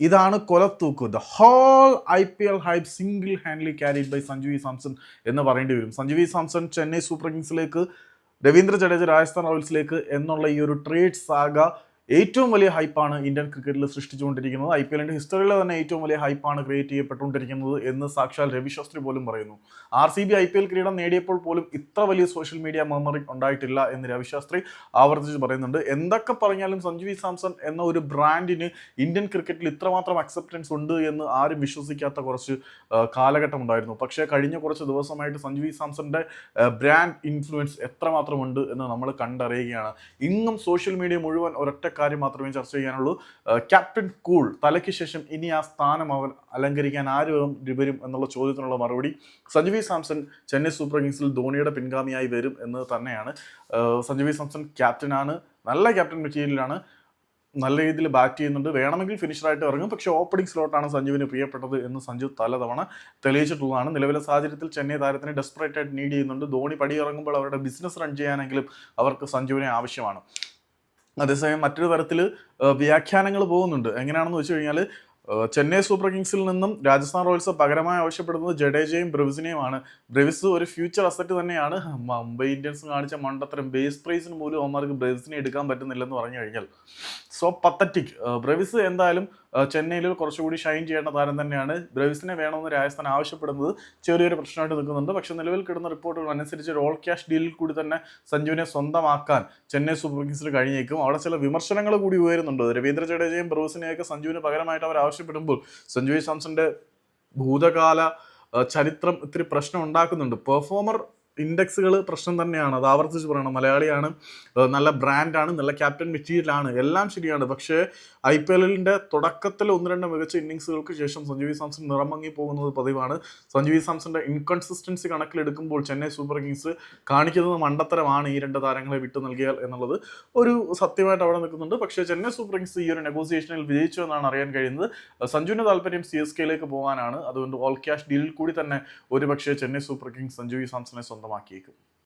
ഇതാണ് കൊലത്തൂക്ക്. The whole I P L hype single handedly carried by Sanju V Samson എന്ന് പറയേണ്ടി വരും. Sanju V Samson Chennai super കിങ്സിലേക്ക് രവീന്ദ്ര ജഡേജ രാജസ്ഥാൻ റോയൽസിലേക്ക് എന്നുള്ള ഈ ഒരു ട്രേഡ് സാഗ ഏറ്റവും വലിയ ഹൈപ്പാണ് ഇന്ത്യൻ ക്രിക്കറ്റിൽ സൃഷ്ടിച്ചുകൊണ്ടിരിക്കുന്നത്. ഐ പി എല്ലിന്റെ ഹിസ്റ്ററിയിലെ തന്നെ ഏറ്റവും വലിയ ഹൈപ്പാണ് ക്രിയേറ്റ് ചെയ്യപ്പെട്ടുകൊണ്ടിരിക്കുന്നത് എന്ന് സാക്ഷാൽ രവി ശാസ്ത്രി പോലും പറയുന്നു. R C B I P L കിരീടം നേടിയപ്പോൾ പോലും ഇത്ര വലിയ സോഷ്യൽ മീഡിയ മെമ്മറി ഉണ്ടായിട്ടില്ല എന്ന് രവി ശാസ്ത്രി ആവർത്തിച്ച് പറയുന്നുണ്ട്. എന്തൊക്കെ പറഞ്ഞാലും സഞ്ജു വി സാംസൺ എന്ന ഒരു ബ്രാൻഡിന് ഇന്ത്യൻ ക്രിക്കറ്റിൽ ഇത്രമാത്രം അക്സെപ്റ്റൻസ് ഉണ്ട് എന്ന് ആരും വിശ്വസിക്കാത്ത കുറച്ച് കാലഘട്ടം ഉണ്ടായിരുന്നു. പക്ഷേ കഴിഞ്ഞ കുറച്ച് ദിവസമായിട്ട് സഞ്ജു വി സാംസന്റെ ബ്രാൻഡ് ഇൻഫ്ലുവൻസ് എത്രമാത്രമുണ്ട് എന്ന് നമ്മൾ കണ്ടറിയുകയാണ്. ഇന്നും സോഷ്യൽ മീഡിയ മുഴുവൻ ഒരൊറ്റ കാര്യം മാത്രമേ ചർച്ച ചെയ്യാനുള്ളൂ. ക്യാപ്റ്റൻ കൂൾ തലയ്ക്ക് ശേഷം ഇനി ആ സ്ഥാനം അവൻ അലങ്കരിക്കാൻ ആര് വരും എന്നുള്ള ചോദ്യത്തിനുള്ള മറുപടി സഞ്ജുവി സാംസൺ ചെന്നൈ സൂപ്പർ കിങ്സിൽ ധോണിയുടെ പിൻഗാമിയായി വരും എന്ന് തന്നെയാണ്. സഞ്ജുവി സാംസൺ ക്യാപ്റ്റനാണ് നല്ല ക്യാപ്റ്റൻ മെറ്റീരിയലാണ് നല്ല രീതിയിൽ ബാറ്റ് ചെയ്യുന്നുണ്ട്. വേണമെങ്കിൽ ഫിനിഷറായിട്ട് ഇറങ്ങും. പക്ഷേ ഓപ്പണിംഗ് സ്ലോട്ടാണ് സഞ്ജുവിന് പ്രിയപ്പെട്ടത് എന്ന് സഞ്ജു തലതവണ തെളിയിച്ചിട്ടുള്ളതാണ്. നിലവിലെ സാഹചര്യത്തിൽ ചെന്നൈ താരത്തിനെ ഡെസ്പറേറ്റ് ആയിട്ട് നീഡ് ചെയ്യുന്നുണ്ട്. ധോണി പടിയിറങ്ങുമ്പോൾ അവരുടെ ബിസിനസ് റൺ ചെയ്യാനെങ്കിലും അവർക്ക് സഞ്ജുവിനെ ആവശ്യമാണ്. അതേസമയം മറ്റൊരു തരത്തിൽ വ്യാഖ്യാനങ്ങൾ പോകുന്നുണ്ട്. എങ്ങനെയാണെന്ന് വെച്ച് കഴിഞ്ഞാൽ ചെന്നൈ സൂപ്പർ കിങ്സിൽ നിന്നും രാജസ്ഥാൻ റോയൽസ് പകരമായി ആവശ്യപ്പെടുന്നത് ജഡേജയും ബ്രവിസിനെയുമാണ്. ബ്രവിസ് ഒരു ഫ്യൂച്ചർ അസറ്റ് തന്നെയാണ്. മുംബൈ ഇന്ത്യൻസ് കാണിച്ച മണ്ടത്തരം ബേസ് പ്രൈസിന് പോലും അവന്മാർക്ക് ബ്രവിസിനെ എടുക്കാൻ പറ്റുന്നില്ലെന്ന് പറഞ്ഞു കഴിഞ്ഞാൽ. So pathetic. ബ്രവിസ് എന്തായാലും ചെന്നൈയിൽ കുറച്ചുകൂടി ഷൈൻ ചെയ്യേണ്ട താരം തന്നെയാണ്. ബ്രവിസിനെ വേണമെന്ന് രാജസ്ഥാൻ ആവശ്യപ്പെടുന്നത് ചെറിയൊരു പ്രശ്നമായിട്ട് നിൽക്കുന്നുണ്ട്. പക്ഷെ നിലവിൽ കിട്ടുന്ന റിപ്പോർട്ടുകൾ അനുസരിച്ച് റോൾ ക്യാഷ് ഡീലിൽ കൂടി തന്നെ സഞ്ജുവിനെ സ്വന്തമാക്കാൻ ചെന്നൈ സൂപ്പർ കിങ്സിന് കഴിഞ്ഞേക്കും. അവിടെ ചില വിമർശനങ്ങൾ കൂടി ഉയരുന്നുണ്ട്. രവീന്ദ്ര ജഡേജയും ബ്രൂസിനെയൊക്കെ സഞ്ജുവിന് പകരമായിട്ട് അവർ ആവശ്യപ്പെടുമ്പോൾ സഞ്ജു സാംസന്റെ ഭൂതകാല ചരിത്രം ഇത്തിരി പ്രശ്നം ഉണ്ടാക്കുന്നുണ്ട്. പെർഫോമർ ഇൻഡെക്സുകൾ പ്രശ്നം തന്നെയാണ്. അത് ആവർത്തിച്ച് പറയണം. മലയാളിയാണ് നല്ല ബ്രാൻഡാണ് നല്ല ക്യാപ്റ്റൻ മെറ്റീരിയലാണ് എല്ലാം ശരിയാണ്. പക്ഷേ ഐ പി എല്ലിന്റെ തുടക്കത്തിൽ ഒന്ന് രണ്ട് മികച്ച ഇന്നിങ്സുകൾക്ക് ശേഷം സഞ്ജു സാംസൺ നിറമങ്ങി പോകുന്നത് പതിവാണ്. സഞ്ജു സാംസന്റെ ഇൻകൺസിസ്റ്റൻസി കണക്കിലെടുക്കുമ്പോൾ ചെന്നൈ സൂപ്പർ കിങ്സ് കാണിക്കുന്നത് മണ്ടത്തരമാണ് ഈ രണ്ട് താരങ്ങളെ വിട്ടു നൽകിയാൽ എന്നുള്ളത് ഒരു സത്യമായിട്ട് അവിടെ നിൽക്കുന്നുണ്ട്. പക്ഷേ ചെന്നൈ സൂപ്പർ കിങ്സ് ഈ ഒരു നെഗോസിയേഷനിൽ വിജയിച്ചു എന്നാണ് അറിയാൻ കഴിയുന്നത്. സഞ്ജുവിന്റെ താല്പര്യം സി എസ് കെയിലേക്ക് പോകാനാണ്. അതുകൊണ്ട് ഓൾ ക്യാഷ് ഡീലിൽ കൂടി തന്നെ ഒരുപക്ഷെ Chennai Super Kings Sanju V സാംസനെ സ്വന്തമാക്കിയേക്കും